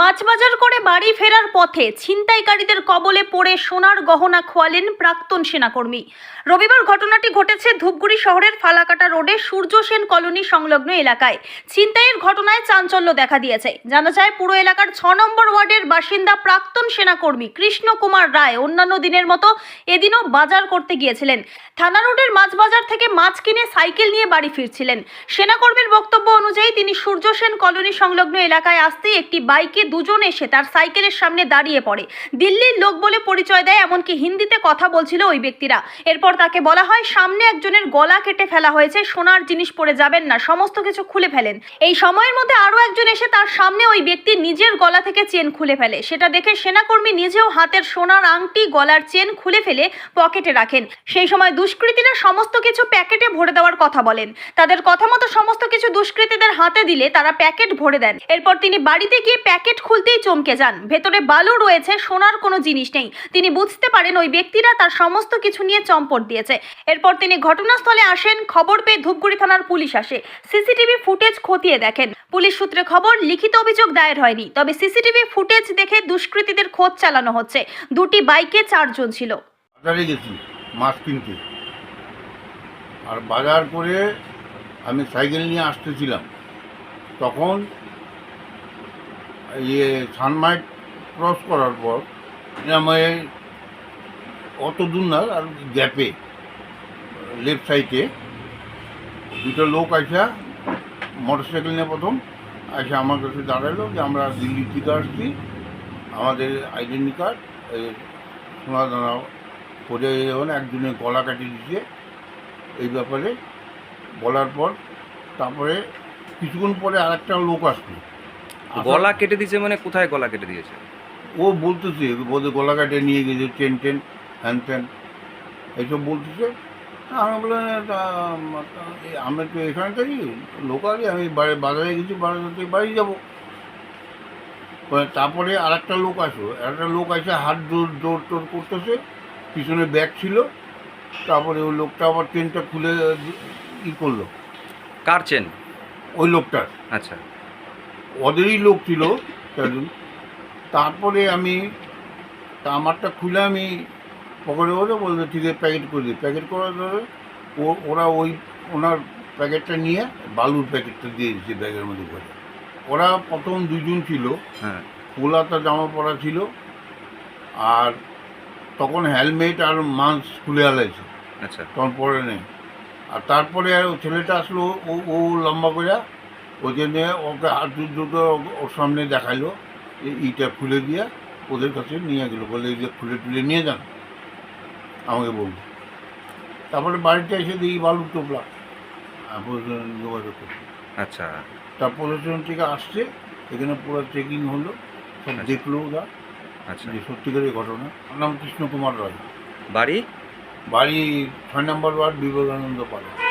মাছ বাজার করে বাড়ি ফেরার পথে ছিনতাইকারীদের কবলে পড়ে সোনার গহনা খোয়ালেন প্রাক্তন সেনাকর্মী। রবিবার ঘটনাটি ঘটেছে ধূপগুড়ি শহরের ফালাকাটা রোডে সূর্য সেন কলোনি সংলগ্ন এলাকায়। ছিনতাইয়ের ঘটনায় চাঞ্চল্য দেখা দিয়েছে। জানা যায়, পুরো এলাকার ছ নম্বর ওয়ার্ডের বাসিন্দা প্রাক্তন সেনাকর্মী কৃষ্ণ কুমার রায় অন্যান্য দিনের মতো এদিনও বাজার করতে গিয়েছিলেন। থানা রোডের মাছ বাজার থেকে মাছ কিনে সাইকেল নিয়ে বাড়ি ফিরছিলেন। সেনাকর্মীর বক্তব্য অনুযায়ী তিনি সূর্য সেন কলোনি সংলগ্ন এলাকায় আসতেই একটি বাইকে দুজন এসে তার সাইকেলের সামনে দাঁড়িয়ে পড়ে। দিল্লির লোক বলে পরিচয় দেয়, এমনকি হিন্দিতে কথা বলছিল ওই ব্যক্তিরা। এরপর তাকে বলা হয়, সামনে একজনের গলা কেটে ফেলা হয়েছে, সোনার জিনিস পরে যাবেন না, সমস্ত কিছু খুলে ফেলেন। এই সময়ের মধ্যে আরও একজন এসে তার সামনে ওই ব্যক্তি নিজের গলা থেকে চেন খুলে ফেলে। সেটা দেখে সেনাকর্মী নিজেও হাতের সোনার আংটি, গলার চেন খুলে ফেলে পকেটে রাখেন। সেই সময় দুষ্কৃতীরা সমস্ত কিছু প্যাকেটে ভরে দেওয়ার কথা বলেন। তাদের কথা মতো সমস্ত কিছু দুষ্কৃতীদের হাতে দিলে তারা প্যাকেট ভরে দেন। এরপর তিনি বাড়িতে গিয়ে প্যাকেট খুলতেই চমকে যান। ভেতরে বালু রয়েছে, সোনার কোনো জিনিস নেই। তিনি বুঝতে পারেন ওই ব্যক্তিরা তার সমস্ত কিছু নিয়ে চম্পট দিয়েছে। এরপর তিনি ঘটনাস্থলে আসেন, খবর পেয়ে ধূপগুড়ি থানার পুলিশ আসে। সিসিটিভি ফুটেজ খতিয়ে দেখেন। পুলিশ সূত্রে খবর, লিখিত অভিযোগ দায়ের হয়নি, তবে সিসিটিভি ফুটেজ দেখে দুষ্কৃতীদের খোঁজ চালানো হচ্ছে। দুটি বাইকে চারজন ছিল। বাজারে গেছি, মাছ কিনতে। আর বাজার করে আমি সাইকেল নিয়ে আসতেছিলাম। তখন ইয়ে সানমাইট ক্রস করার পর আমি অত দূর না, আর গ্যাপে লেফট সাইডে দুটো লোক আসা মোটর সাইকেল নিয়ে প্রথম এসে আমার কাছে দাঁড়াল যে আমরা দিল্লি থেকে আসছি, আমাদের আইডেন্টি কার্ড সোনা দানা করে যখন একজনের গলা কাটিয়ে দিচ্ছে এই ব্যাপারে বলার পর তারপরে কিছুক্ষণ পরে আরেকটা লোক আসলো। গলা কেটে দিয়েছে মানে কোথায় গলা কেটে দিয়েছে? ও বলতেছে বোধহয় গলা কাটে নিয়ে গেছে চেন টেন হ্যান ত্যান এইসব বলতেছে। আমি বললাম তা, আমরা তো এখানকারই লোকালই আমি বাড়ি- বাজারে গেছি বাজার থেকে বাড়ি যাব। তারপরে আর একটা লোক আসলো। একটা লোক আসে হাত দৌড় দৌড় টোর করতেছে পিছনে ব্যাগ ছিল। তারপরে ওই লোকটা আবার ট্রেনটা খুলে ই করল। কার চেন? ওই লোকটার। আচ্ছা। ওদেরই লোক ছিল চারজন তারপরে আমি আমারটা খুলে আমি পকেটে বলে বলতে ঠিক আছে প্যাকেট করে দিই প্যাকেট করার পরে ও ওরা ওই ওনার প্যাকেটটা নিয়ে বালুর প্যাকেটটা দিয়ে দিচ্ছে ব্যাগের মধ্যে করে। ওরা প্রথম দুজন ছিল। হ্যাঁ। কোলাতা জামা পরা ছিল আর তখন হেলমেট আর মাস্ক খুলে আলাইছে আচ্ছা। তখন পরে নেই। আর তারপরে ছেলেটা আসলো ও ও লম্বা করে ওই জন্যে ওকে হাত দুটো ওর সামনে দেখাল ইটা খুলে দিয়ে ওদের কাছে নিয়ে গেলো বলে এই যে খুলে টুলে নিয়ে যান আমাকে বলল তারপরে বাড়িতে এসে দেখি বালু টোপলা প্রশাসন যোগাযোগ করছে। আচ্ছা। তার প্রশাসন থেকে আসছে এখানে পুরো চেকিং হলো সব আচ্ছা। দেখল ওরা আচ্ছা। যে সত্যিকারের ঘটনা। আমার নাম কৃষ্ণ কুমার রায়। বাড়ি? বাড়ি ছয় নম্বর ওয়ার্ড বিবেকানন্দ পাড়া।